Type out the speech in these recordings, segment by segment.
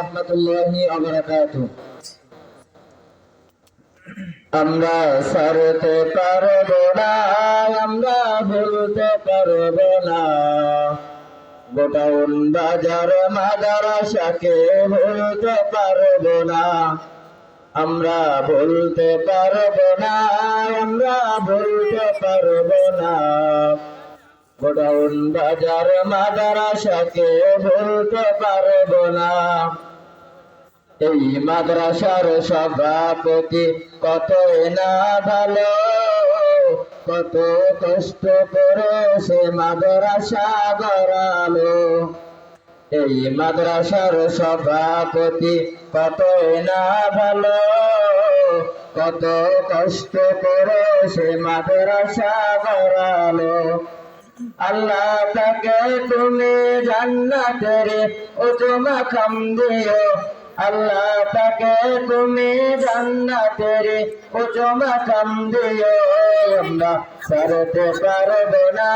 রহমতুল্লাহি আমরা সারতে পারব না, আমরা ভুলতে পারব না। গোটাউন বাজার মাদারাসাকে ভুলতে পারব না, আমরা ভুলতে পারব না, আমরা ভুলতে পারব না। গোডাউন বাজার মাদ্রাসাকে ভুলতে পারব না। এই মাদ্রাসার সভাপতি কত না ভালো, কত কষ্ট করে সে মাদ্রাসা গড়ালো। এই মাদ্রাসার সভাপতি কত না ভালো, কত কষ্ট করে সে মাদ্রাসা গড়ালো। আল্লাহ তাকে তুমি জান্নাতের উজমা খাম দিও আল্লাহ তাকে তুমি জান্নাতের উজমা খাম দিও। আমরা সারতে পারব না,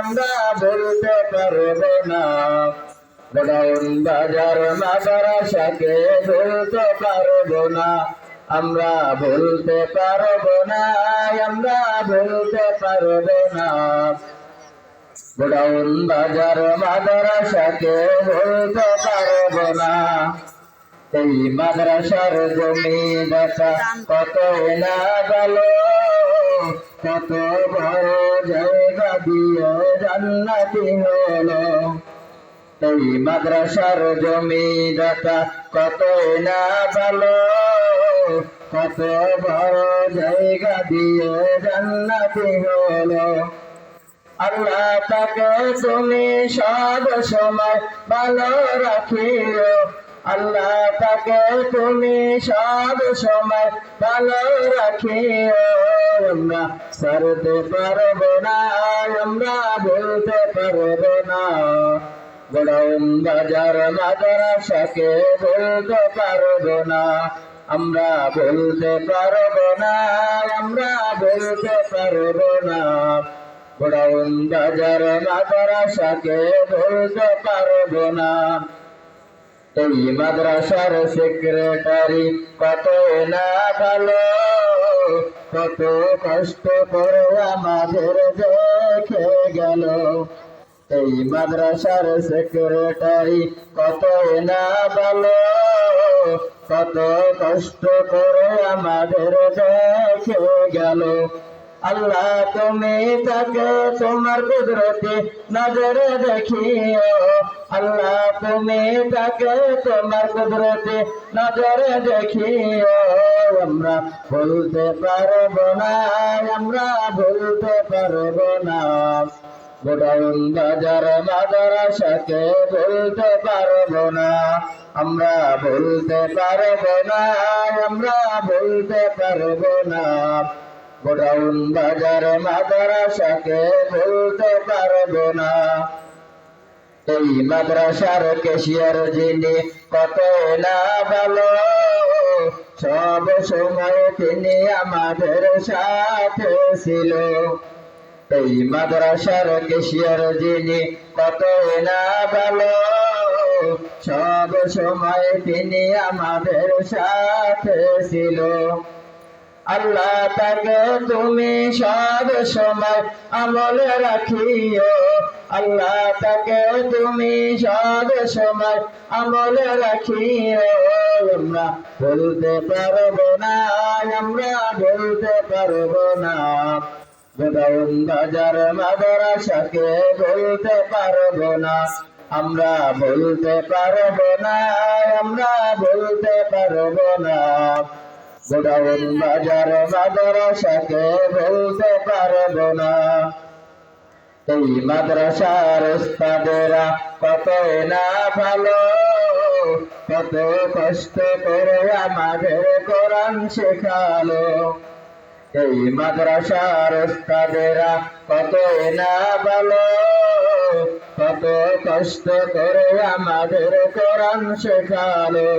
আমরা বলতে পারব না। গোডাউন বাজার মাদ্রাসাকে বলতে পারব না, আমরা বলতে পারব না, আমরা বলতে পারব না। গোডাউন বাজার মাদ্রাসাকে বলতে পারব না। এই মাদ্রাসার জমি দেখা। কত না গেল, কত বড় জায়গা দিয়ে জান্নাতি হলো। এই মাদ্রাসার জমি দাতা কত না ভালো কত বড় জায়গা দিয়ে জান্নাতি হলো। আল্লাহ তাকে তুমি সব সময় ভালো রাখিও। তাকে তুমি সব সময় ভালো রাখিও। আমরা সারতে পারব না, আমরা বলতে পারব না। গোডাউন বাজার মাদ্রাসাকে বলতে পারব না, আমরা বলতে পারব না, আমরা বলতে পারব না। গোডাউন বাজার মাদ্রাসাকে বলতে পারব না। এই মাদ্রাসার সেক্রেটারি, কত না ভালো। কত কষ্ট করে আমাদের দেখে গেল। এই মাদ্রাসার সেক্রেটারি কত না ভালো। কত কষ্ট করে আমাদের দেখে গেল। আল্লাহ তুমি তাকে তোমার কুদরতে নজরে দেখিও। আল্লাহ তুমি তাকে তোমার কুদরতে নজরে দেখিও। আমরা বলতে পারব না, আমরা বলতে পারব না। গোডাউন বাজার মাদ্রাসাকে বলতে পারব না, আমরা বলতে পারব না, আমরা বলতে পারব না। গোডাউন বাজার মাদ্রাসাকে বলতে পারব না। এই মাদ্রাসার কেশিয়ার যিনি কত না ভালো, সব সময় তিনি আমাদের সাথে ছিল। এই মাদ্রাসার কেশিয়ার যিনি কত না ভালো, সব সময় তিনি আমাদের সাথে ছিল। আল্লাহ তাকে তুমি সব সময় আমলে রাখিও। আল্লাহ তাকে তুমি সব সময় আমলে রাখিও। আমরা বলতে পারব না, আমরা বলতে পারব না। গোডাউন বাজার মাদ্রাসাকে বলতে পারব না, আমরা বলতে পারব না, আমরা বলতে পারব না। গোডাউন বাজার মাদ্রাসাকে বলতে পারব না। এই মাদ্রাসার উস্তাদেরা কত না ভালো, কত কষ্ট করে আমাদের কোরআন শেখালো। এই মাদ্রাসার উস্তাদেরা কত না ভালো, কত কষ্ট করে আমাদের কোরআন শেখালো।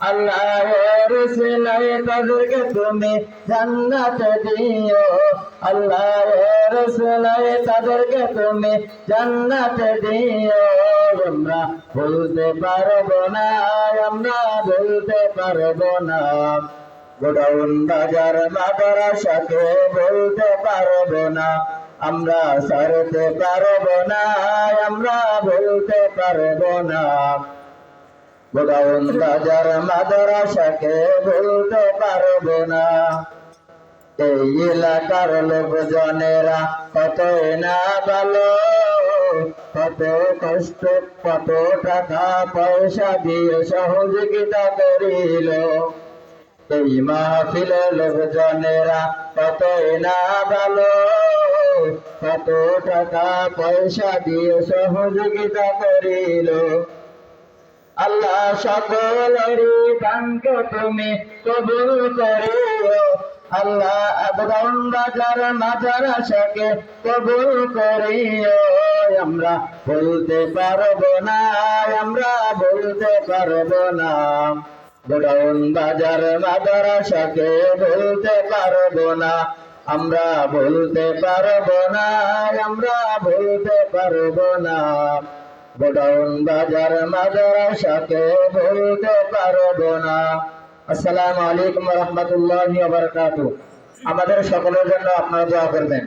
আল্লাহ রসুলাই তাদেরকে তুমি জান্নাত দিও। আল্লাহ রসুলাই তাদেরকে তুমি জান্নাত দিও। আমরা বলতে পারব না, আমরা বলতে পারব না। গোডাউন বাজার মাদ্রাসাকে বলতে পারব না, আমরা সারতে পারব না, আমরা বলতে পারব না। গোডাউন বাজার মাদ্রাসাকে বলতে পারব না। এই এলাকার লোকজনেরা কতই না ভালো, কত কষ্ট, কত টাকা পয়সা দিয়ে সহযোগিতা করিল। এই মাহফিলে লোকজনেরা কতই না ভালো, কত টাকা পয়সা দিয়ে সহযোগিতা করিল। আল্লাহ সকলেরই দানকে তুমি কবুল করিও আল্লাহ আবদান বাজার মাদ্রাসাকে কবুল করিও। আমরা বলতে পারব না, আমরা বলতে পারব না। গোডাউন বাজার মাদ্রাসাকে বলতে পারব না, আমরা বলতে পারব না, আমরা বলতে পারব না। গোডাউন বাজার মাদ্রাসাকে বলতে পারব না। আসসালামু আলাইকুম রহমতুল্লাহ আমাদের সকলের জন্য আপনারা দোয়া করবেন।